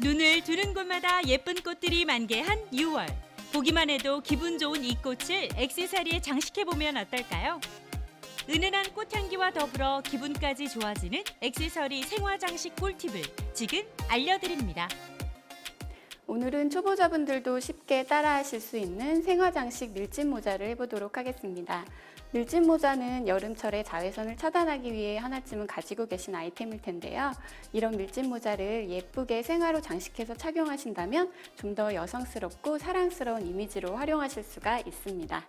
눈을 두는 곳마다 예쁜 꽃들이 만개한 6월. 보기만 해도 기분 좋은 이 꽃을 액세서리에 장식해 보면 어떨까요? 은은한 꽃향기와 더불어 기분까지 좋아지는 액세서리 생화 장식 꿀팁을 지금 알려드립니다. 오늘은 초보자분들도 쉽게 따라하실 수 있는 생화장식 밀짚 모자를 해보도록 하겠습니다. 밀짚 모자는 여름철에 자외선을 차단하기 위해 하나쯤은 가지고 계신 아이템일 텐데요. 이런 밀짚 모자를 예쁘게 생화로 장식해서 착용하신다면 좀 더 여성스럽고 사랑스러운 이미지로 활용하실 수가 있습니다.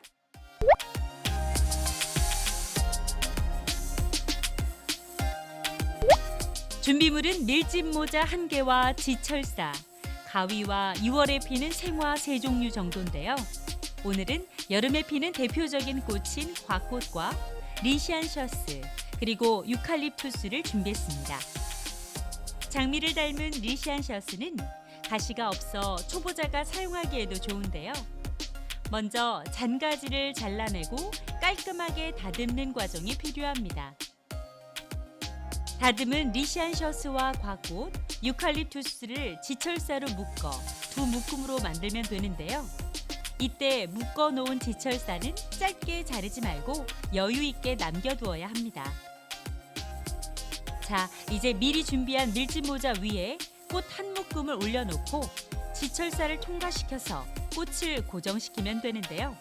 준비물은 밀짚 모자 한 개와 지철사, 가위와 6월에 피는 생화 세 종류 정도인데요. 오늘은 여름에 피는 대표적인 꽃인 과꽃과 리시안셔스 그리고 유칼립투스를 준비했습니다. 장미를 닮은 리시안셔스는 가시가 없어 초보자가 사용하기에도 좋은데요. 먼저 잔가지를 잘라내고 깔끔하게 다듬는 과정이 필요합니다. 다듬은 리시안셔스와 과꽃, 유칼립투스를 지철사로 묶어 두 묶음으로 만들면 되는데요. 이때 묶어 놓은 지철사는 짧게 자르지 말고 여유 있게 남겨두어야 합니다. 자, 이제 미리 준비한 밀짚 모자 위에 꽃 한 묶음을 올려놓고 지철사를 통과시켜서 꽃을 고정시키면 되는데요.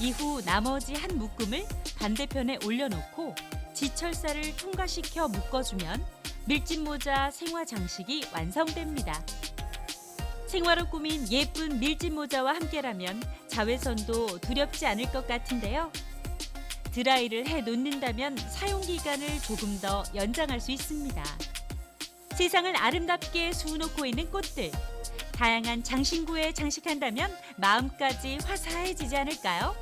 이후 나머지 한 묶음을 반대편에 올려놓고 지철사를 통과시켜 묶어주면 밀짚 모자 생화 장식이 완성됩니다. 생화로 꾸민 예쁜 밀짚 모자와 함께라면 자외선도 두렵지 않을 것 같은데요. 드라이를 해 놓는다면 사용 기간을 조금 더 연장할 수 있습니다. 세상을 아름답게 수놓고 있는 꽃들. 다양한 장신구에 장식한다면 마음까지 화사해지지 않을까요?